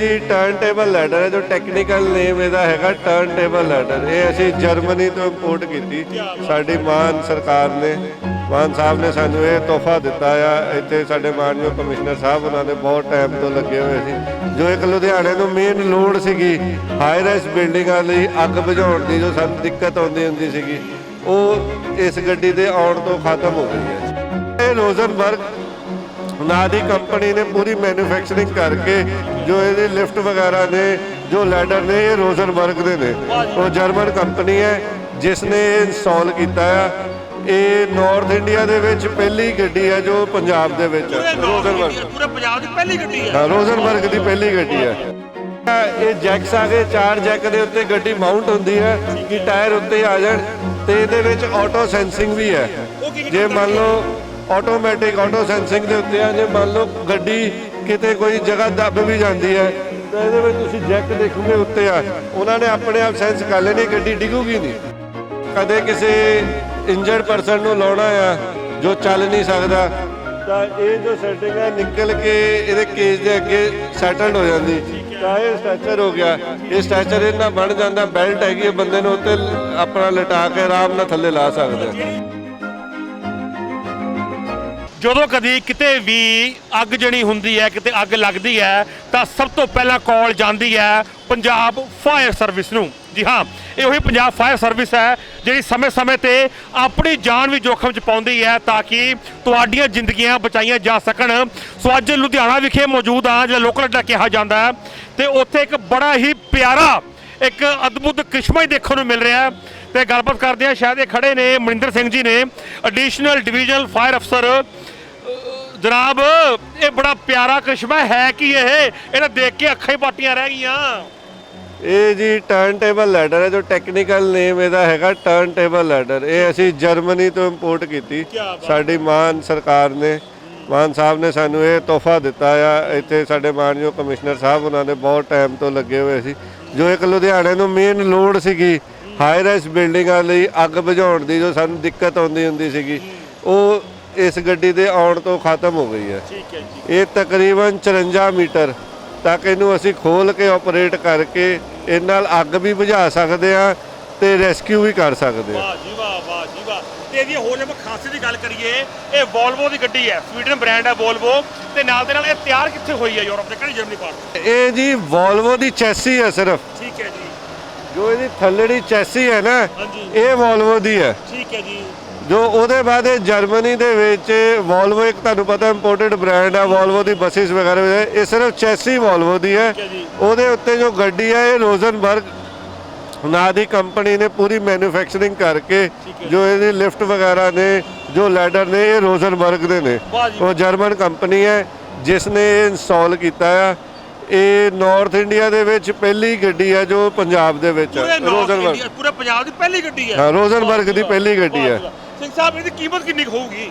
ਜੀ turn table ladder ਹੈ, ਜੋ ਟੈਕਨੀਕਲ ਨੇਮ ਇਹਦਾ ਹੈਗਾ ਟਰਨ ਟੇਬਲ ਲੈਡਰ ਇਹ ਅਸੀਂ ਜਰਮਨੀ ਤੋਂ ਇੰਪੋਰਟ ਕੀਤੀ। ਸਾਡੀ ਮਾਨ ਸਰਕਾਰ ਨੇ, ਮਾਨ ਸਾਹਿਬ ਨੇ ਸਾਨੂੰ ਇਹ ਤੋਹਫਾ ਦਿੱਤਾ ਆ। ਇੱਥੇ ਸਾਡੇ ਮਾਨਯੋਗ ਕਮਿਸ਼ਨਰ ਸਾਹਿਬ, ਉਹਨਾਂ ਦੇ ਬਹੁਤ ਟਾਈਮ ਤੋਂ ਲੱਗੇ ਹੋਏ ਸੀ। ਜੋ ਇੱਕ ਲੁਧਿਆਣੇ ਨੂੰ ਮੇਨ ਲੋੜ ਸੀਗੀ ਹਾਈ ਰਾਈਜ਼ ਬਿਲਡਿੰਗਾਂ ਲਈ ਅੱਗ ਬੁਝਾਉਣ ਦੀ, ਜੋ ਸਾਨੂੰ ਦਿੱਕਤ ਆਉਂਦੀ ਹੁੰਦੀ ਸੀਗੀ, ਉਹ ਇਸ ਗੱਡੀ ਦੇ ਆਉਣ ਤੋਂ ਖਤਮ ਹੋ ਗਈ ਹੈ। ਇਹ ਰੋਜ਼ਨਬਰਗ ਨਾਂ ਦੀ ਕੰਪਨੀ ਨੇ ਪੂਰੀ ਮੈਨੂਫੈਕਚਰਿੰਗ ਕਰਕੇ ਜੋ ਇਹਦੇ ਲਿਫਟ ਵਗੈਰਾ ਨੇ ਜੋ ਲੈਡਰ ਨੇ ਇਹ ਰੋਜ਼ਨਬਰਗ ਦੇ ਨੇ। ਉਹ ਜਰਮਨ ਕੰਪਨੀ ਹੈ ਜਿਸ ਨੇ ਇਹ ਇੰਸਟਾਲ ਕੀਤਾ ਆ। ਇਹ ਨਾਰਥ ਇੰਡੀਆ ਦੇ ਵਿੱਚ ਪਹਿਲੀ ਗੱਡੀ ਹੈ ਜੋ ਪੰਜਾਬ ਦੇ ਵਿੱਚ ਹੈ। ਰੋਜ਼ਨਬਰਗ। ਪੂਰੇ ਪੰਜਾਬ ਦੀ ਪਹਿਲੀ ਗੱਡੀ ਹੈ। ਹਾਂ ਰੋਜ਼ਨਬਰਗ ਦੀ ਪਹਿਲੀ ਗੱਡੀ ਹੈ। ਇਹ ਜੈਕਸ ਆ ਗਏ ਚਾਰ ਜੈਕ ਦੇ ਉੱਤੇ ਗੱਡੀ ਮਾਊਂਟ ਹੁੰਦੀ ਹੈ ਕਿ ਟਾਇਰ ਉੱਤੇ ਆ ਜਾਣ। ਤੇ ਇਹਦੇ ਵਿੱਚ ਆਟੋ ਸੈਂਸਿੰਗ ਵੀ ਹੈ। ਜੇ ਮੰਨ ਲਓ ਆਟੋਮੈਟਿਕ ਆਟੋ ਸੈਂਸਿੰਗ ਦੇ ਉੱਤੇ ਆ ਜੇ ਮੰਨ ਲਓ ਗੱਡੀ ਕਿਤੇ ਕੋਈ ਜਗ੍ਹਾ ਦੱਬ ਵੀ ਜਾਂਦੀ ਹੈ, ਤਾਂ ਇਹਦੇ ਵਿੱਚ ਤੁਸੀਂ ਜੈਕ ਦੇਖੋਗੇ ਉੱਤੇ ਆ। ਉਹਨਾਂ ਨੇ ਆਪਣੇ ਆਪ ਸੈਂਸ ਕਰ ਲੈਣੀ ਗੱਡੀ ਡਿੱਗੂਗੀ ਨਹੀਂ। ਕਦੇ ਕਿਸੇ ਇੰਜਰਡ ਪਰਸਨ ਨੂੰ ਲਾਉਣਾ ਆ, ਜੋ ਚੱਲ ਨਹੀਂ ਸਕਦਾ, ਤਾਂ ਇਹ ਜੋ ਸੈਟਿੰਗ ਹੈ, ਨਿਕਲ ਕੇ ਇਹਦੇ ਕੇਸ ਦੇ ਅੱਗੇ ਸੈਟਲਡ ਹੋ ਜਾਂਦੀ। ਤਾਂ ਇਹ ਸਟ੍ਰੈਚਰ ਹੋ ਗਿਆ। ਇਹ ਸਟ੍ਰੈਚਰ ਇਹਨਾਂ ਬਣ ਜਾਂਦਾ ਬੈਲਟ ਹੈਗੀ ਹੈ ਬੰਦੇ ਨੂੰ, ਉੱਤੇ ਆਪਣਾ ਲਟਾ ਕੇ ਆਰਾਮ ਨਾਲ ਥੱਲੇ ਲਾ ਸਕਦਾ ਜਦੋਂ ਕਦੀ ਕਿਤੇ ਵੀ ਅੱਗ ਜਣੀ ਹੁੰਦੀ ਹੈ, ਕਿਤੇ ਅੱਗ ਲੱਗਦੀ ਹੈ, ਤਾਂ ਸਭ ਤੋਂ ਪਹਿਲਾਂ ਕਾਲ ਜਾਂਦੀ ਹੈ ਪੰਜਾਬ ਫਾਇਰ ਸਰਵਿਸ ਨੂੰ। ਜੀ ਹਾਂ, ਇਹ ਉਹੀ ਪੰਜਾਬ ਫਾਇਰ ਸਰਵਿਸ ਹੈ, ਜਿਹੜੀ ਸਮੇਂ-ਸਮੇਂ ਤੇ ਆਪਣੀ ਜਾਨ ਵੀ ਜੋਖਮ 'ਚ ਪਾਉਂਦੀ ਹੈ ਤਾਂ ਕਿ ਤੁਹਾਡੀਆਂ ਜ਼ਿੰਦਗੀਆਂ ਬਚਾਈਆਂ ਜਾ ਸਕਣ। ਸੋ ਅੱਜ ਲੁਧਿਆਣਾ ਵਿਖੇ ਮੌਜੂਦ ਆ, ਜਿਹੜਾ ਲੋਕਲ ਅੱਡਾ ਕਿਹਾ ਜਾਂਦਾ ਹੈ, ਤੇ ਉੱਥੇ ਇੱਕ ਬੜਾ ਹੀ ਪਿਆਰਾ, ਇੱਕ ਅਦਭੁਤ ਕ੍ਰਿਸ਼ਮਾ ਹੀ ਦੇਖਣ ਨੂੰ ਮਿਲ ਰਿਹਾ ਹੈ। ਤੇ ਗੱਲਬਾਤ ਕਰਦੇ ਆ ਸ਼ਾਇਦ ਇਹ ਖੜੇ ਨੇ ਮਨਿੰਦਰ ਸਿੰਘ ਜੀ ਨੇ ਐਡੀਸ਼ਨਲ ਡਿਵੀਜ਼ਨਲ ਫਾਇਰ ਅਫਸਰ ਜਨਾਬ ਇਹ ਬੜਾ ਪਿਆਰਾ ਕ੍ਰਿਸ਼ਮਾ ਹੈ ਕੀ ਇਹ? ਇਹਨੇ ਦੇਖ ਕੇ ਅੱਖਾਂ ਹੀ ਪਾਟੀਆਂ ਰਹਿ ਗਈਆਂ। ਇਹ ਜੀ ਟਰਨ ਟੇਬਲ ਲੈਡਰ ਹੈ ਜੋ ਟੈਕਨੀਕਲ ਨੇਮ ਇਹਦਾ ਹੈਗਾ ਟਰਨ ਟੇਬਲ ਲੈਡਰ ਇਹ ਅਸੀਂ ਜਰਮਨੀ ਤੋਂ ਇੰਪੋਰਟ ਕੀਤੀ। ਸਾਡੀ ਮਾਨ ਸਰਕਾਰ ਨੇ ਮਾਨ ਸਾਹਿਬ ਨੇ ਸਾਨੂੰ ਇਹ ਤੋਹਫਾ ਦਿੱਤਾ ਆ। ਇੱਥੇ ਸਾਡੇ ਮਾਨਯੋਗ ਕਮਿਸ਼ਨਰ ਸਾਹਿਬ ਉਹਨਾਂ ਦੇ ਬਹੁਤ ਟਾਈਮ ਤੋਂ ਲੱਗੇ ਹੋਏ ਸੀ। ਜੋ ਇੱਕ ਲੁਧਿਆਣੇ ਨੂੰ ਮੇਨ ਲੋੜ ਸੀਗੀ ਹਾਈ ਰਾਈਜ਼ ਬਿਲਡਿੰਗਾਂ ਲਈ ਅੱਗ ਬੁਝਾਉਣ ਦੀ ਜੋ ਸਾਨੂੰ ਦਿੱਕਤ ਆਉਂਦੀ ਹੁੰਦੀ ਸੀਗੀ ਉਹ ਇਸ ਗੱਡੀ ਦੇ ਆਉਣ ਤੋਂ ਖਤਮ ਹੋ ਗਈ ਹੈ। ਠੀਕ ਹੈ ਜੀ। ਇਹ ਤਕਰੀਬਨ 54 ਮੀਟਰ ਤੱਕ ਇਹਨੂੰ ਅਸੀਂ ਖੋਲ ਕੇ ਆਪਰੇਟ ਕਰਕੇ ਇਹ ਨਾਲ ਅੱਗ ਵੀ ਬੁਝਾ ਸਕਦੇ ਆ ਤੇ ਰੈਸਕਿਊ ਵੀ ਕਰ ਸਕਦੇ ਆ ਵਾਹ ਜੀ ਵਾਹ ਵਾਹ ਜੀ ਵਾਹ। ਤੇ ਇਹਦੀ ਹੋਰ ਜੇ ਆਪਾਂ ਖਾਸੀਅਤ ਦੀ ਗੱਲ ਕਰੀਏ ਇਹ ਵੋਲਵੋ ਦੀ ਗੱਡੀ ਹੈ। ਸਵੀਡਨ ਬ੍ਰਾਂਡ ਹੈ ਵੋਲਵੋ ਤੇ ਨਾਲ ਦੇ ਨਾਲ ਇਹ ਤਿਆਰ ਕਿੱਥੇ ਹੋਈ ਹੈ ਯੂਰਪ ਦੇ? ਕਿਹੜੀ ਜਰਮਨੀ ਪਾਰਟ ਇਹ ਜੀ ਵੋਲਵੋ ਦੀ ਚੈਸੀ ਹੈ ਸਿਰਫ। ਠੀਕ ਹੈ ਜੀ। ਜੋ ਇਹਦੀ ਥੱਲੜੀ ਚੈਸੀ ਹੈ ਨਾ। ਇਹ ਵੋਲਵੋ ਦੀ ਹੈ। ਠੀਕ ਹੈ ਜੀ। ਜੋ ਉਹਦੇ ਬਾਅਦ ਇਹ ਜਰਮਨੀ ਦੇ ਵਿੱਚ ਵੋਲਵੋ ਇੱਕ ਤੁਹਾਨੂੰ ਪਤਾ ਇੰਪੋਰਟਡ ਬ੍ਰਾਂਡ ਹੈ ਵੋਲਵੋ ਦੀ ਬੱਸਿਸ ਵਗੈਰਾ। ਇਹ ਸਿਰਫ ਚੈਸੀ ਵੋਲਵੋ ਦੀ ਹੈ। ਉਹਦੇ ਉੱਤੇ ਜੋ ਗੱਡੀ ਹੈ ਇਹ ਰੋਜ਼ਨਬਰਗ ਨਾਂ ਦੀ ਕੰਪਨੀ ਨੇ ਪੂਰੀ ਮੈਨੂਫੈਕਚਰਿੰਗ ਕਰਕੇ ਜੋ ਇਹਦੇ ਲਿਫਟ ਵਗੈਰਾ ਨੇ ਜੋ ਲੈਡਰ ਨੇ ਇਹ ਰੋਜ਼ਨਬਰਗ ਦੇ ਨੇ। ਉਹ ਜਰਮਨ ਕੰਪਨੀ ਹੈ ਜਿਸ ਨੇ ਇਹ ਇੰਸਟਾਲ ਕੀਤਾ ਆ ਇਹ ਨਾਰਥ ਇੰਡੀਆ ਦੇ ਵਿੱਚ ਪਹਿਲੀ ਗੱਡੀ ਹੈ ਜੋ ਪੰਜਾਬ ਦੇ ਵਿੱਚ ਰੋਜ਼ਨਬਰਗ ਪੂਰੇ ਪੰਜਾਬ ਦੀ ਪਹਿਲੀ ਗੱਡੀ ਹੈ ਹਾਂ, ਰੋਜ਼ਨਬਰਗ ਦੀ ਪਹਿਲੀ ਗੱਡੀ ਹੈ। ਸਿੰਘ ਸਾਹਿਬ ਇਹਦੀ ਕੀਮਤ ਕਿੰਨੀ ਕੁ ਹੋਊਗੀ?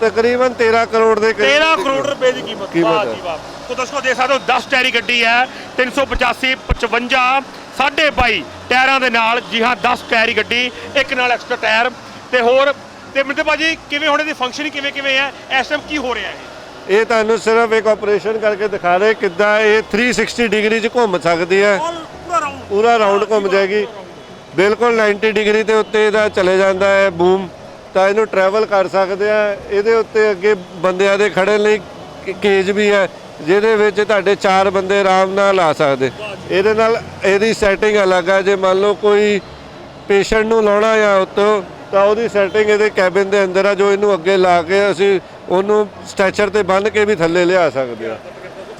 ਤਕਰੀਬਨ 13 ਕਰੋੜ ਦੇ ਕਰੀਬ 13 ਕਰੋੜ ਰੁਪਏ ਦੀ ਕੀਮਤ। ਕੀਮਤ ਵਾਹ ਹੈ। ਜੀ ਵਾਹ। ਤੋ ਦਰਸ਼ਕੋ ਦੇਖ ਸਕਦੇ ਹੋ 10 ਟਾਇਰੀ ਗੱਡੀ ਹੈ 385 55 ਸਾਢੇ 22 ਟਾਇਰਾਂ ਦੇ ਨਾਲ। ਜੀ ਹਾਂ 10 ਟਾਇਰੀ ਗੱਡੀ ਇੱਕ ਨਾਲ ਐਕਸਟਰਾ ਟਾਇਰ। ਤੇ ਹੋਰ ਤੇ ਮਿੰਦੇ ਭਾਜੀ ਕਿਵੇਂ ਹੁਣ ਇਹਦੀ ਫੰਕਸ਼ਨਿੰਗ ਕਿਵੇਂ ਕਿਵੇਂ ਹੈ? ਇਸ ਟਾਈਮ ਕੀ ਹੋ ਰਿਹਾ ਹੈ ਇਹ ਤੁਹਾਨੂੰ ਸਿਰਫ ਇੱਕ ਆਪਰੇਸ਼ਨ ਕਰਕੇ ਦਿਖਾ ਰਹੇ ਕਿੱਦਾਂ ਇਹ 360 ਡਿਗਰੀ 'ਚ ਘੁੰਮ ਸਕਦੀ ਹੈ। ਆਲ ਪੂਰਾ ਰਾਉਂਡ ਪੂਰਾ ਰਾਉਂਡ ਘੁੰਮ ਜਾਏਗੀ। ਬਿਲਕੁਲ 90 ਡਿਗਰੀ ਤੇ ਉੱਤੇ ਇਹਦਾ ਚਲੇ ਜਾਂਦਾ ਹੈ ਬੂਮ ਤਾਂ ਇਹਨੂੰ ਟਰੈਵਲ ਕਰ ਸਕਦੇ ਆ। ਇਹਦੇ ਉੱਤੇ ਅੱਗੇ ਬੰਦਿਆਂ ਦੇ ਖੜਨ ਲਈ ਕੇਜ ਵੀ ਹੈ, ਜਿਹਦੇ ਵਿੱਚ ਤੁਹਾਡੇ ਚਾਰ ਬੰਦੇ ਆਰਾਮ ਨਾਲ ਆ ਸਕਦੇ। ਇਹਦੇ ਨਾਲ ਇਹਦੀ ਸੈਟਿੰਗ ਅਲੱਗ ਆ। ਜੇ ਮੰਨ ਲਓ ਕੋਈ ਪੇਸ਼ੈਂਟ ਨੂੰ ਲਾਉਣਾ ਆ ਉੱਤੋਂ, ਤਾਂ ਉਹਦੀ ਸੈਟਿੰਗ ਇਹਦੇ ਕੈਬਿਨ ਦੇ ਅੰਦਰ ਆ, ਜੋ ਇਹਨੂੰ ਅੱਗੇ ਲਾ ਕੇ ਅਸੀਂ ਉਹਨੂੰ ਸਟੈਚਰ ਤੇ ਬੰਨ੍ਹ ਕੇ ਵੀ ਥੱਲੇ ਲਿਆ ਸਕਦੇ ਆ।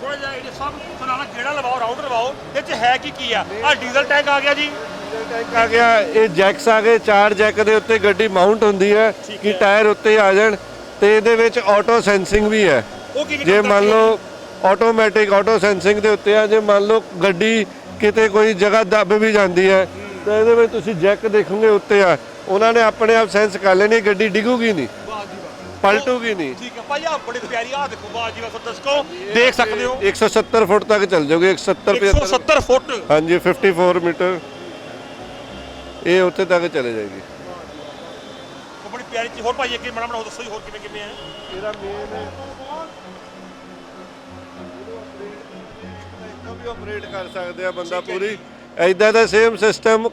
ਥੋੜਾ ਜਿਹਾ ਇਹ ਸਭ ਸੁਣਾਣਾ ਗੇੜਾ ਲਵਾਓ ਰਾਉਂਡ ਲਵਾਓ, ਇਹ ਚ ਹੈ ਕੀ ਕੀ ਆ? ਆ ਡੀਜ਼ਲ ਟੈਂਕ ਆ ਗਿਆ ਜੀ। ਟੈਂਕ ਆ ਗਿਆ ਇਹ ਜੈਕਸ ਆ ਗਏ ਚਾਰ ਜੈਕ ਦੇ ਉੱਤੇ ਗੱਡੀ ਮਾਊਂਟ ਹੁੰਦੀ ਹੈ ਕਿ ਟਾਇਰ ਉੱਤੇ ਆ ਜਾਣ ਤੇ ਇਹਦੇ ਵਿੱਚ ਆਟੋ ਸੈਂਸਿੰਗ ਵੀ ਹੈ। ਜੇ ਮੰਨ? ਲਓ ਆਟੋਮੈਟਿਕ ਆਟੋ ਸੈਂਸਿੰਗ ਦੇ ਉੱਤੇ ਆ ਜੇ ਮੰਨ ਲਓ ਗੱਡੀ ਕਿਤੇ ਕੋਈ ਜਗ੍ਹਾ ਦੱਬ ਵੀ ਜਾਂਦੀ ਹੈ ਤਾਂ ਇਹਦੇ ਵਿੱਚ ਤੁਸੀਂ ਜੈਕ ਦੇਖੋਗੇ ਉੱਤੇ ਆ। ਉਹਨਾਂ ਨੇ ਆਪਣੇ ਆਪ ਸੈਂਸ ਕਰ ਲੈਣੀ ਗੱਡੀ ਡਿੱਗੂਗੀ ਨਹੀਂ ਪਲਟੂਗੀ ਨਹੀਂ। ਠੀਕ ਹੈ ਭਾਈ ਆ ਬੜੀ ਪਿਆਰੀ ਆ ਦੇਖੋ ਵਾਹ ਜੀ ਵਾਹ ਦਰਸ਼ਕੋ ਦੇਖ ਸਕਦੇ ਹੋ। 170 ਫੁੱਟ ਤੱਕ ਚੱਲ ਜਾਓਗੇ 170 75 170 ਫੁੱਟ। ਹਾਂਜੀ 54 ਮੀਟਰ। ਇਹ ਉੱਥੇ ਤੱਕ ਚਲੇ ਜਾਏਗੀ। ਬੜੀ ਪਿਆਰੀ ਚੀਜ਼ ਹੋਰ ਭਾਈ ਅੱਗੇ ਮਾੜਾ ਮਾੜਾ ਦੱਸੋ ਜੀ ਹੋਰ ਕਿਵੇਂ ਕਿਵੇਂ ਹੈ। ਇਹਦਾ ਮੇਨ ਵੀ ਆਪਰੇਟ ਕਰ ਸਕਦੇ ਆ ਬੰਦਾ ਪੂਰੀ। ਐਦਾਂ ਦਾ ਸੇਮ ਸਿਸਟਮ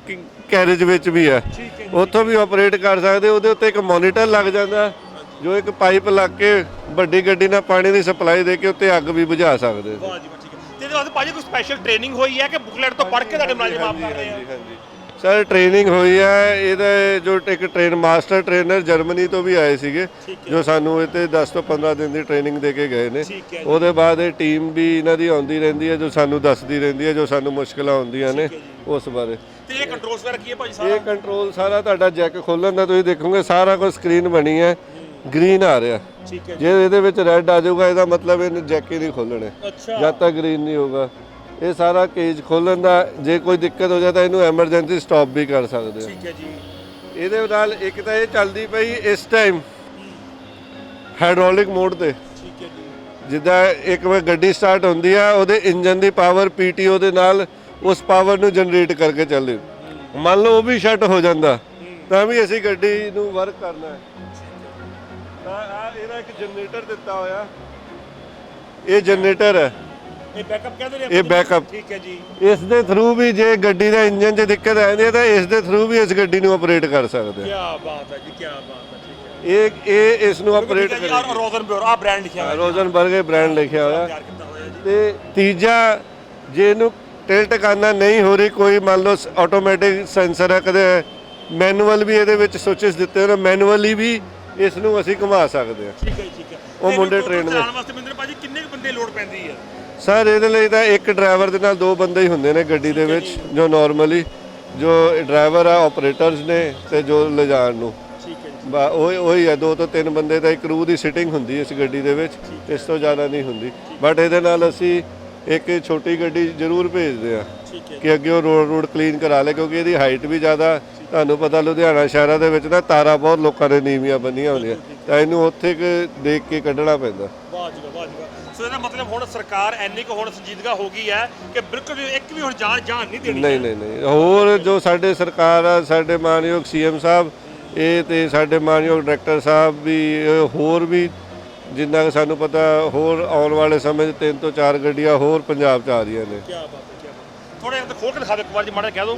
ਕੈਰੇਜ ਵਿੱਚ ਵੀ ਹੈ। ਉੱਥੋਂ ਵੀ ਆਪਰੇਟ ਕਰ ਸਕਦੇ ਉਹਦੇ ਉੱਤੇ ਇੱਕ ਮੋਨੀਟਰ ਲੱਗ ਜਾਂਦਾ ਜੋ ਇੱਕ ਪਾਈਪ ਲੱਗ ਕੇ ਵੱਡੀ ਗੱਡੀ ਨਾਲ ਪਾਣੀ ਦੀ ਸਪਲਾਈ ਦੇ ਕੇ ਉੱਤੇ ਅੱਗ ਵੀ ਬੁਝਾ ਸਕਦੇ। ਵਾਹ ਜੀ ਵਾਹ ਠੀਕ ਹੈ। ਤੇ ਇਹਦੇ ਵਾਸਤੇ ਭਾਜੀ ਕੋਈ ਸਪੈਸ਼ਲ ਟ੍ਰੇਨਿੰਗ ਹੋਈ ਹੈ ਕਿ ਬੁਕਲੇਟ ਤੋਂ ਪੜ੍ਹ ਕੇ ਤੁਹਾਡੇ ਮੁਲਾਜ਼ਮ ਆਪ ਕਰ ਰਹੇ ਆ? ਹਾਂਜੀ। ਸਰ ਟ੍ਰੇਨਿੰਗ ਹੋਈ ਹੈ ਇਹਦਾ ਜੋ ਇੱਕ ਟ੍ਰੇਨ ਮਾਸਟਰ ਟ੍ਰੇਨਰ ਜਰਮਨੀ ਤੋਂ ਵੀ ਆਏ ਸੀਗੇ ਜੋ ਸਾਨੂੰ ਇੱਥੇ 10 ਤੋਂ 15 ਦਿਨ ਦੀ ਟ੍ਰੇਨਿੰਗ ਦੇ ਕੇ ਗਏ ਨੇ। ਉਹਦੇ ਬਾਅਦ ਇਹ ਟੀਮ ਵੀ ਇਹਨਾਂ ਦੀ ਆਉਂਦੀ ਰਹਿੰਦੀ ਹੈ ਜੋ ਸਾਨੂੰ ਦੱਸਦੀ ਰਹਿੰਦੀ ਹੈ ਜੋ ਸਾਨੂੰ ਮੁਸ਼ਕਲਾਂ ਆਉਂਦੀਆਂ ਨੇ ਉਸ ਬਾਰੇ। ਤੇ ਇਹ ਕੰਟਰੋਲਸ ਵਗੈਰਾ ਕੀ ਹੈ ਭਾਜੀ ਇਹ ਸਾਰਾ ਕੰਟਰੋਲ ਸਾਰਾ ਤੁਹਾਡਾ ਜੈਕ ਖੋਲਣ ਦਾ ਤੁਸੀਂ ਦੇਖੋਗੇ ਸਾਰਾ ਕੁਝ ਸਕਰੀਨ ਬਣੀ ਹੈ ਗ੍ਰੀਨ ਆ ਰਿਹਾ। ਜੇ। ਇਹਦੇ ਵਿੱਚ ਰੈੱਡ ਆ ਜਾਊਗਾ ਇਹਦਾ ਮਤਲਬ ਇਹਨੂੰ ਜੈਕ ਹੀ ਨਹੀਂ ਖੋਲਣੇ ਜਦ ਤੱਕ ਗ੍ਰੀਨ ਨਹੀਂ ਹੋਗਾ ਇਹ ਸਾਰਾ ਕੇਜ ਖੋਲਣ ਦਾ ਜੇ ਕੋਈ ਦਿੱਕਤ ਹੋ ਜਾਏ ਤਾਂ ਇਹਨੂੰ ਐਮਰਜੈਂਸੀ ਸਟਾਪ ਵੀ ਕਰ ਸਕਦੇ ਹੋ ਠੀਕ ਹੈ ਜੀ। ਇਹਦੇ ਨਾਲ ਇੱਕ ਤਾਂ ਇਹ ਚੱਲਦੀ ਪਈ ਇਸ ਟਾਈਮ ਹਾਈਡ੍ਰੋਲਿਕ ਮੋਡ ਤੇ। ਠੀਕ ਹੈ ਜੀ। ਜਿੱਦਾਂ ਇੱਕ ਵਾਰ ਗੱਡੀ ਸਟਾਰਟ ਹੁੰਦੀ ਆ ਉਹਦੇ ਇੰਜਨ ਦੀ ਪਾਵਰ ਪੀਟੀਓ ਦੇ ਨਾਲ ਉਸ ਪਾਵਰ ਨੂੰ ਜਨਰੇਟ ਕਰਕੇ ਚੱਲਦੀ। ਮੰਨ ਲਓ ਉਹ ਵੀ ਸ਼ਟ ਹੋ ਜਾਂਦਾ ਤਾਂ ਵੀ ਅਸੀਂ ਗੱਡੀ ਨੂੰ ਵਰਕ ਕਰਨਾ ਹੈ। ਤਾਂ ਆ ਇਹਦਾ ਇੱਕ ਜਨਰੇਟਰ ਦਿੱਤਾ ਹੋਇਆ। ਇਹ ਜਨਰੇਟਰ ਹੈ। ਇਹ ਬੈਕਅਪ ਕਹਿੰਦੇ ਨੇ ਇਹ backup। ਠੀਕ ਹੈ ਜੀ। ਇਸ ਦੇ ਥਰੂ ਵੀ ਜੇ ਗੱਡੀ ਦਾ ਇੰਜਨ 'ਚ ਦਿੱਕਤ ਆਉਂਦੀ ਹੈ ਤਾਂ ਇਸ ਦੇ ਥਰੂ ਵੀ ਇਸ ਗੱਡੀ ਨੂੰ ਆਪਰੇਟ ਕਰ ਸਕਦੇ ਕੀ ਹਾਂ ਬਾਤ ਹੈ ਜੀ ਕੀ ਬਾਤ ਹੈ ਠੀਕ ਹੈ। ਇਹ ਇਹ ਇਸ ਨੂੰ ਆਪਰੇਟ ਠੀਕ ਹੈ ਜੀ ਔਰ ਕਰੇ ਰੋਜ਼ਨਬਿਓਰ ਆ ਬ੍ਰਾਂਡ ਲਿਖਿਆ ਹੋਇਆ ਰੋਜ਼ਨਬਰਗ ਬ੍ਰਾਂਡ ਲਿਖਿਆ ਹੋਇਆ। ਤਿਆਰ ਕੀਤਾ ਹੋਇਆ ਜੀ? ਤੇ ਤੀਜਾ ਜੇ ਇਹਨੂੰ ਟਿਲਟ ਕਰਨਾ ਨਹੀਂ ਹੋ ਰਹੀ ਕੋਈ ਮੰਨ ਲਓ ਆਟੋਮੈਟਿਕ ਸੈਂਸਰ ਹੈ ਕਦੇ ਮੈਨੂਅਲ ਵੀ ਇਹਦੇ ਵਿੱਚ ਸਵਿਚਸ ਦਿੱਤੇ ਹੋਏ ਨੇ ਮੈਨੂਅਲੀ ਵੀ ਇਸ ਨੂੰ ਅਸੀਂ ਘੁਮਾ ਸਕਦੇ ਹਾਂ। ਠੀਕ ਹੈ ਜੀ, ਠੀਕ ਹੈ। ਉਹ ਮੁੰਡੇ ਇਹਨੂੰ train ਨੇ। ਚਲਾਉਣ ਵਾਸਤੇ ਮਿੰਦਰ ਭਾਜੀ ਕਿੰਨੇ ਕੁ ਬੰਦੇ ਲੋਡ ਪੈਂਦੀ ਹੈ? ਸਰ ਇਹਦੇ ਲਈ ਤਾਂ ਇੱਕ ਡਰਾਈਵਰ ਦੇ ਨਾਲ ਦੋ ਬੰਦੇ ਹੀ ਹੁੰਦੇ ਨੇ ਗੱਡੀ ਦੇ ਵਿੱਚ ਜੋ। ਨਾਰਮਲੀ ਜੋ ਡਰਾਈਵਰ ਆ ਆਪਰੇਟਰਸ ਨੇ ਤੇ ਜੋ ਲਿਜਾਣ ਨੂੰ। ਠੀਕ ਹੈ ਜੀ। ਬਾ ਉਹ ਉਹੀ ਹੈ ਦੋ ਤੋਂ ਤਿੰਨ ਬੰਦੇ ਦਾ ਇੱਕ ਰੂ ਦੀ ਸਿਟਿੰਗ ਹੁੰਦੀ ਇਸ ਗੱਡੀ ਦੇ ਵਿੱਚ ਇਸ ਤੋਂ ਜ਼ਿਆਦਾ ਨਹੀਂ ਹੁੰਦੀ। ਬਟ ਇਹਦੇ ਨਾਲ ਅਸੀਂ ਇੱਕ ਛੋਟੀ ਗੱਡੀ ਜ਼ਰੂਰ ਭੇਜਦੇ ਆ ਠੀਕ ਹੈ। ਕਿ ਅੱਗੇ ਉਹ ਰੋਡ ਰੋਡ ਕਲੀਨ ਕਰਾ ਲੇ ਕਿਉਂਕਿ ਇਹਦੀ ਹਾਈਟ ਵੀ ਜ਼ਿਆਦਾ ਤੁਹਾਨੂੰ ਪਤਾ ਲੁਧਿਆਣਾ ਸ਼ਹਿਰਾਂ ਦੇ ਵਿੱਚ ਨਾ ਤਾਰਾਂ ਬਹੁਤ ਲੋਕਾਂ ਨੇ ਨੀਵੀਆਂ ਬੰਨੀਆਂ ਹੁੰਦੀਆਂ। ਤਾਂ ਇਹਨੂੰ ਉੱਥੇ ਕੁ ਦੇਖ ਕੇ ਕੱਢਣਾ ਪੈਂਦਾ। ਵਾਹ ਜੀ ਵਾਹ, ਵਾਹ ਜੀ ਵਾਹ। ਸੋ ਇਹਦਾ ਮਤਲਬ ਹੁਣ ਸਰਕਾਰ ਐਨੀ ਕੁ ਹੁਣ ਸੰਜੀਦਗਾ ਹੋ ਗਈ ਹੈ ਕਿ ਬਿਲਕੁਲ ਵੀ ਇੱਕ ਵੀ ਹੁਣ ਜਾਨ ਜਾਨ ਨਹੀਂ ਦੇਣੀ ਨਹੀਂ ਨਹੀਂ ਨਹੀਂ। ਹੋਰ ਜੋ ਸਾਡੇ ਸਰਕਾਰ ਆ ਸਾਡੇ ਮਾਨਯੋਗ ਸੀਐਮ ਸਾਹਿਬ ਇਹ ਤੇ ਸਾਡੇ ਮਾਨਯੋਗ ਡਾਇਰੈਕਟਰ ਸਾਹਿਬ ਵੀ ਹੋਰ ਵੀ ਜਿੰਨਾ ਕੁ ਸਾਨੂੰ ਪਤਾ ਹੋਰ ਆਉਣ ਵਾਲੇ ਸਮੇਂ 'ਚ ਤਿੰਨ ਤੋਂ ਚਾਰ ਗੱਡੀਆਂ ਹੋਰ ਪੰਜਾਬ 'ਚ ਆ ਰਹੀਆਂ ਨੇ। ਕੀ ਬਾਤ ਹੈ ਕੀ ਬਾਤ ਥੋੜੇ ਜਿਹਾ ਖੋਲ ਕੇ ਦਿਖਾ ਦਿਓ ਇੱਕ ਵਾਰ ਜੀ ਮਾੜਾ ਕਹਿ ਦਿਓ।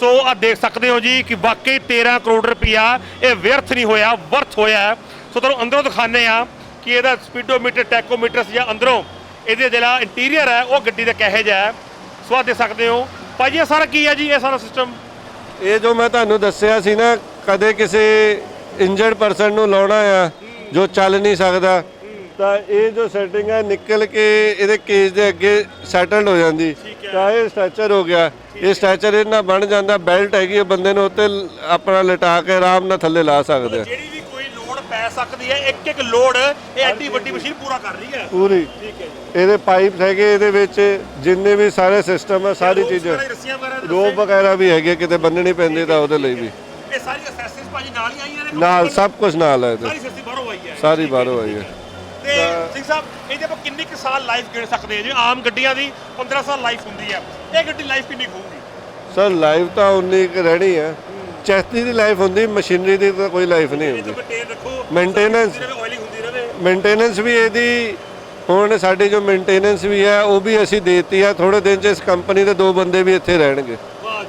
ਸੋ ਆ ਦੇਖ ਸਕਦੇ ਹੋ ਜੀ ਕਿ ਵਾਕਈ 13 ਕਰੋੜ ਰੁਪਇਆ ਇਹ ਵਿਅਰਥ ਨਹੀਂ ਹੋਇਆ ਵਰਥ ਹੋਇਆ। ਸੋ ਤੁਹਾਨੂੰ ਅੰਦਰੋਂ ਦਿਖਾਣੇ ਆ ਕਿ ਇਹਦਾ ਸਪੀਡੋਮੀਟਰ ਟੈਕੋਮੀਟਰ ਜਾਂ ਅੰਦਰੋਂ ਇਹਦੇ ਜਿਹੜਾ ਇੰਟੀਰੀਅਰ ਹੈ ਉਹ ਗੱਡੀ ਦਾ ਕਹੇ ਜਿਹਾ ਹੈ ਸੋ ਆ ਦੇਖ ਸਕਦੇ ਹੋ। ਭਾਜੀ ਇਹ ਸਾਰਾ ਕੀ ਹੈ ਜੀ ਇਹ ਸਾਰਾ ਸਿਸਟਮ ਇਹ ਜੋ ਮੈਂ ਤੁਹਾਨੂੰ ਦੱਸਿਆ ਸੀ ਨਾ ਕਦੇ ਕਿਸੇ ਇੰਜਰਡ ਪਰਸਨ ਨੂੰ ਲਾਉਣਾ ਆ ਜੋ ਚੱਲ ਨਹੀਂ ਸਕਦਾ ਤਾਂ ਇਹ ਜੋ ਸੈਟਿੰਗ ਹੈ ਨਿਕਲ ਕੇ ਇਹਦੇ ਕੇਜ ਦੇ ਅੱਗੇ ਸੈਟਲਡ ਹੋ ਜਾਂਦੀ। ਤਾਂ ਇਹ ਸਟ੍ਰੈਚਰ ਹੋ ਗਿਆ। ਇਹ ਸਟ੍ਰੈਚਰ ਇਹਨਾਂ ਬਣ ਜਾਂਦਾ ਬੈਲਟ ਹੈਗੀ ਹੈ ਬੰਦੇ ਨੂੰ ਉੱਤੇ ਆਪਣਾ ਲਟਾ ਕੇ ਆਰਾਮ ਨਾਲ ਥੱਲੇ ਲਾ ਸਕਦੇ ਆ। ਪੈ ਸਕਦੀ ਹੈ। ਇੱਕ ਇੱਕ ਲੋਡ ਇਹ ਐਡੀ ਵੱਡੀ ਮਸ਼ੀਨ ਪੂਰਾ ਕਰ ਰਹੀ ਹੈ। ਪੂਰੀ। ਠੀਕ ਹੈ ਇਹਦੇ ਪਾਈਪਸ ਹੈਗੇ ਇਹਦੇ ਵਿੱਚ ਜਿੰਨੇ ਵੀ ਸਾਰੇ ਸਿਸਟਮ ਹੈ ਸਾਰੀ ਚੀਜ਼ਾਂ। ਰੱਸੀਆਂ ਵਗੈਰਾ ਦੇ ਰੋਪ ਵਗੈਰਾ ਵੀ ਹੈਗੇ ਕਿਤੇ ਬੰਨਣੀ ਪੈਂਦੀ ਤਾਂ ਉਹਦੇ ਲਈ ਵੀ। ਇਹ ਸਾਰੀ ਅਸੈਸਰੀਜ਼ ਭਾਜੀ ਨਾਲ ਹੀ ਆਈਆਂ ਨੇ ਨਾਲ ਸਭ ਕੁਝ ਨਾਲ ਹੈ ਇਹਦੇ। ਸਾਰੀ ਸਸਤੀ ਬਾਹਰੋਂ ਆਈ ਹੈ। ਸਾਰੀ ਬਾਹਰੋਂ ਆਈ ਹੈ। ਤੇ ਸਿੰਘ ਸਾਹਿਬ ਇਹਦੇ ਆਪਾਂ ਕਿੰਨੇ ਕੁ ਸਾਲ ਲਾਈਫ ਗਿਣ ਸਕਦੇ ਹਾਂ ਜੀ? ਆਮ ਗੱਡੀਆਂ ਦੀ 15 ਸਾਲ ਲਾਈਫ ਹੁੰਦੀ ਹੈ। ਇਹ ਗੱਡੀ ਲਾਈਫ ਕਿੰਨੀ ਹੋਊਗੀ? ਸਰ ਲਾਈਫ ਤਾਂ ਉਨੀ ਕੁ ਰਹਿਣੀ ਹੈ। ਚੈਸਤੀ ਦੀ ਲਾਈਫ ਹੁੰਦੀ ਮਸ਼ੀਨਰੀ ਦੀ ਤਾਂ ਕੋਈ ਲਾਈਫ ਨਹੀਂ ਹੁੰਦੀ। ਤਾਂ ਮੇਨਟੇਨ ਰੱਖੋ Maintenance- ਆਇਲਿੰਗ ਹੁੰਦੀ ਰਹੇ ਮੇਨਟੇਨੈਂਸ ਵੀ ਇਹਦੀ, ਹੁਣ ਸਾਡੀ ਜੋ ਮੇਨਟੇਨੈਂਸ ਵੀ ਹੈ, ਉਹ ਵੀ ਅਸੀਂ ਦੇਤੀ ਹੈ ਥੋੜੇ ਦਿਨ ਚ ਇਸ ਕੰਪਨੀ ਦੇ ਦੋ ਬੰਦੇ ਵੀ ਇੱਥੇ ਰਹਿਣਗੇ।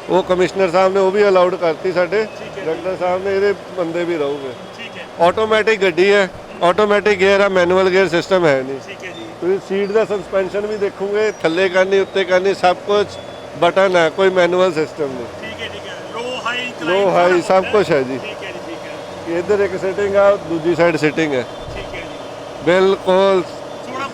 ਉਹ ਕਮਿਸ਼ਨਰ ਸਾਹਿਬ ਨੇ ਉਹ ਵੀ ਅਲਾਉਡ ਕਰਤੀ ਸਾਡੇ। ਡਾਇਰੈਕਟਰ ਸਾਹਿਬ ਨੇ ਇਹਦੇ ਬੰਦੇ ਵੀ ਰਹੂਗੇ। ਠੀਕ ਹੈ ਆਟੋਮੈਟਿਕ ਗੱਡੀ ਹੈ। ਆਟੋਮੈਟਿਕ ਗੇਅਰ ਆ ਮੈਨੂਅਲ ਗੇਅਰ ਸਿਸਟਮ ਹੈ ਨਹੀਂ। ਠੀਕ ਹੈ ਜੀ ਤੁਸੀਂ ਸੀਟ ਦਾ ਸਸਪੈਂਸ਼ਨ ਵੀ ਦੇਖੋਗੇ, ਥੱਲੇ ਕਰਨੀ, ਉੱਤੇ ਕਰਨੀ, ਸਭ ਕੁਝ ਬਟਨ ਹੈ, ਕੋਈ ਮੈਨੂਅਲ ਸਿਸਟਮ ਨਹੀਂ। ਲੋ ਹਾਈ ਸਭ ਕੁਝ ਹੈ ਜੀ। ਠੀਕ ਹੈ ਜੀ ਠੀਕ ਹੈ। ਇੱਧਰ ਇੱਕ ਸਿਟਿੰਗ ਆ ਦੂਜੀ ਸਾਈਡ ਸਿਟਿੰਗ ਹੈ। ਠੀਕ ਹੈ ਜੀ। ਬਿਲਕੁਲ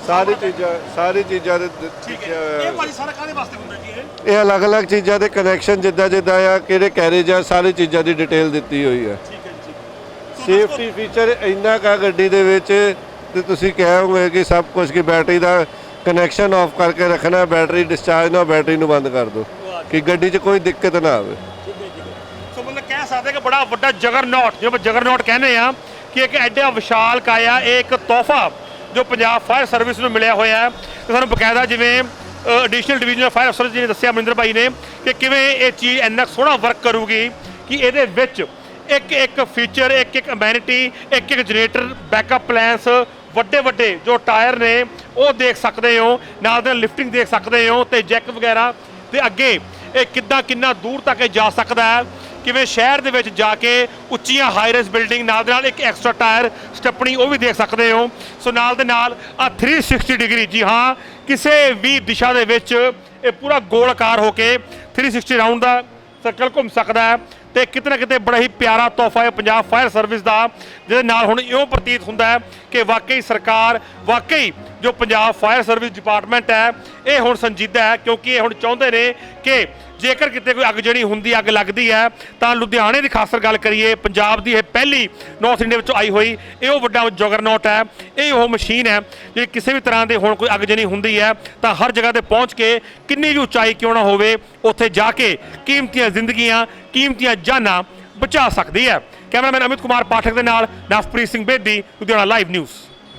ਸਾਰੀ ਚੀਜ਼ਾਂ ਸਾਰੀ ਚੀਜ਼ਾਂ ਦੇ ਠੀਕ ਹੈ। ਇਹ। ਭਾਜੀ ਸਾਰਾ ਕਾਹਦੇ ਵਾਸਤੇ ਹੁੰਦਾ ਜੀ ਇਹ? ਇਹ ਅਲੱਗ-ਅਲੱਗ ਚੀਜ਼ਾਂ ਦੇ ਕਨੈਕਸ਼ਨ ਜਿੱਦਾਂ ਜਿੱਦਾਂ ਆ ਕਿਹੜੇ ਕੈਰੇਜ ਆ ਸਾਰੀ ਚੀਜ਼ਾਂ ਦੀ ਡਿਟੇਲ ਦਿੱਤੀ ਹੋਈ ਹੈ। ਠੀਕ ਹੈ ਜੀ ਠੀਕ ਸੇਫਟੀ ਫੀਚਰ ਇੰਨਾ ਕਾ ਗੱਡੀ ਦੇ ਵਿੱਚ ਤੇ ਤੁਸੀਂ ਕਹੋਗੇ ਕਿ ਸਭ ਕੁਝ ਕਿ ਬੈਟਰੀ ਦਾ ਕਨੈਕਸ਼ਨ ਆਫ ਕਰਕੇ ਰੱਖਣਾ ਬੈਟਰੀ ਡਿਸਚਾਰਜ ਨਾ ਬੈਟਰੀ ਨੂੰ ਬੰਦ ਕਰ ਦਿਓ। ਕਿ ਗੱਡੀ 'ਚ ਕੋਈ ਦਿੱਕਤ ਨਾ ਆਵੇ ਠੀਕ ਹੈ, ਠੀਕ ਹੈ। ਸੋ ਮਤਲਬ ਕਹਿ ਸਕਦੇ ਕਿ ਬੜਾ ਵੱਡਾ ਜਗਰਨੌਟ, ਜਿਵੇਂ ਆਪਾਂ ਜਗਰਨੌਟ ਕਹਿੰਦੇ ਆ ਕਿ ਇੱਕ ਐਡਾ ਵਿਸ਼ਾਲ ਕਾਇਆ, ਇਹ ਇੱਕ ਤੋਹਫਾ ਜੋ ਪੰਜਾਬ ਫਾਇਰ ਸਰਵਿਸ ਨੂੰ ਮਿਲਿਆ ਹੋਇਆ ਹੈ। ਤੇ ਸਾਨੂੰ ਬਕਾਇਦਾ ਜਿਵੇਂ ਐਡੀਸ਼ਨਲ ਡਿਵੀਜ਼ਨਲ ਫਾਇਰ ਅਫਸਰ ਜੀ ਨੇ ਦੱਸਿਆ ਮਨਿੰਦਰ ਭਾਈ ਨੇ ਕਿ ਕਿਵੇਂ ਇਹ ਚੀਜ਼ ਇੰਨਾ ਕੁ ਸੋਹਣਾ ਵਰਕ ਕਰੂਗੀ ਕਿ ਇਹਦੇ ਵਿੱਚ ਇੱਕ ਇੱਕ ਫੀਚਰ ਇੱਕ ਇੱਕ ਅਮੈਨਿਟੀ ਇੱਕ ਇੱਕ ਜਨਰੇਟਰ ਬੈਕਅਪ ਪਲਾਨਸ ਵੱਡੇ ਵੱਡੇ ਜੋ ਟਾਇਰ ਨੇ, ਉਹ ਦੇਖ ਸਕਦੇ ਹੋ, ਨਾਲ ਦੇ ਲਿਫਟਿੰਗ ਦੇਖ ਸਕਦੇ ਹੋ ਤੇ ਜੈਕ ਵਗੈਰਾ। ਤੇ ਅੱਗੇ ਇਹ ਕਿੱਦਾਂ ਕਿੰਨਾ ਦੂਰ ਤੱਕ ਇਹ ਜਾ ਸਕਦਾ ਹੈ ਕਿਵੇਂ ਸ਼ਹਿਰ ਦੇ ਵਿੱਚ ਜਾ ਕੇ ਉੱਚੀਆਂ ਹਾਈਰਸ ਬਿਲਡਿੰਗ ਨਾਲ ਦੇ ਨਾਲ ਇੱਕ ਐਕਸਟਰਾ ਟਾਇਰ ਸਟੱਪਣੀ ਉਹ ਵੀ ਦੇਖ ਸਕਦੇ ਹੋ। ਸੋ ਨਾਲ ਦੇ ਨਾਲ ਆ 360 ਡਿਗਰੀ, ਜੀ ਹਾਂ, ਕਿਸੇ ਵੀ ਦਿਸ਼ਾ ਦੇ ਵਿੱਚ ਇਹ ਪੂਰਾ ਗੋਲਾਕਾਰ ਹੋ ਕੇ 360 ਰਾਉਂਡ ਦਾ ਸਰਕਲ ਘੁੰਮ ਸਕਦਾ ਹੈ ਤੇ ਕਿਤੇ ਨਾ ਕਿਤੇ ਬੜਾ ਹੀ ਪਿਆਰਾ ਤੋਹਫਾ ਹੈ ਪੰਜਾਬ ਫਾਇਰ ਸਰਵਿਸ ਦਾ, ਜਿਹਦੇ ਨਾਲ ਹੁਣ ਇਉਂ ਪ੍ਰਤੀਤ ਹੁੰਦਾ ਹੈ ਕਿ ਵਾਕਈ ਸਰਕਾਰ, ਵਾਕਈ ਜੋ ਪੰਜਾਬ ਫਾਇਰ ਸਰਵਿਸ ਡਿਪਾਰਟਮੈਂਟ ਹੈ, ਇਹ ਹੁਣ ਸੰਜੀਦਾ ਹੈ, ਕਿਉਂਕਿ ਇਹ ਹੁਣ ਚਾਹੁੰਦੇ ਨੇ ਕਿ ਜੇਕਰ ਕਿਤੇ ਕੋਈ ਅੱਗ ਜਿਹੜੀ ਹੁੰਦੀ, ਅੱਗ ਲੱਗਦੀ ਹੈ, ਤਾਂ ਲੁਧਿਆਣੇ ਦੀ ਖਾਸਰ ਗੱਲ ਕਰੀਏ, ਪੰਜਾਬ ਦੀ ਇਹ ਪਹਿਲੀ ਨਾਰਥ ਇੰਡੀਆ ਵਿੱਚੋਂ ਆਈ ਹੋਈ, ਇਹ ਉਹ ਵੱਡਾ ਜਗਰਨੌਟ ਹੈ। ਇਹ ਉਹ ਮਸ਼ੀਨ ਹੈ ਜਿਹੜੀ ਕਿਸੇ ਵੀ ਤਰ੍ਹਾਂ ਦੇ ਹੁਣ ਕੋਈ ਅੱਗ ਜਣੀ ਹੁੰਦੀ ਹੈ, ਤਾਂ ਹਰ ਜਗ੍ਹਾ ਤੇ ਪਹੁੰਚ ਕੇ ਕਿੰਨੀ ਵੀ ਉਚਾਈ ਕਿਉਂ ਨਾ ਹੋਵੇ, ਉੱਥੇ ਜਾ ਕੇ ਕੀਮਤੀਆਂ ਜ਼ਿੰਦਗੀਆਂ, ਕੀਮਤੀਆਂ ਜਾਨਾਂ ਬਚਾ ਸਕਦੀ ਹੈ। ਕੈਮਰਾਮੈਨ ਅਮਿਤ ਕੁਮਾਰ ਪਾਠਕ ਦੇ ਨਾਲ ਨਵਪ੍ਰੀਤ ਸਿੰਘ ਬੇਦੀ, ਲੁਧਿਆਣਾ ਲਾਈਵ ਨਿਊਜ਼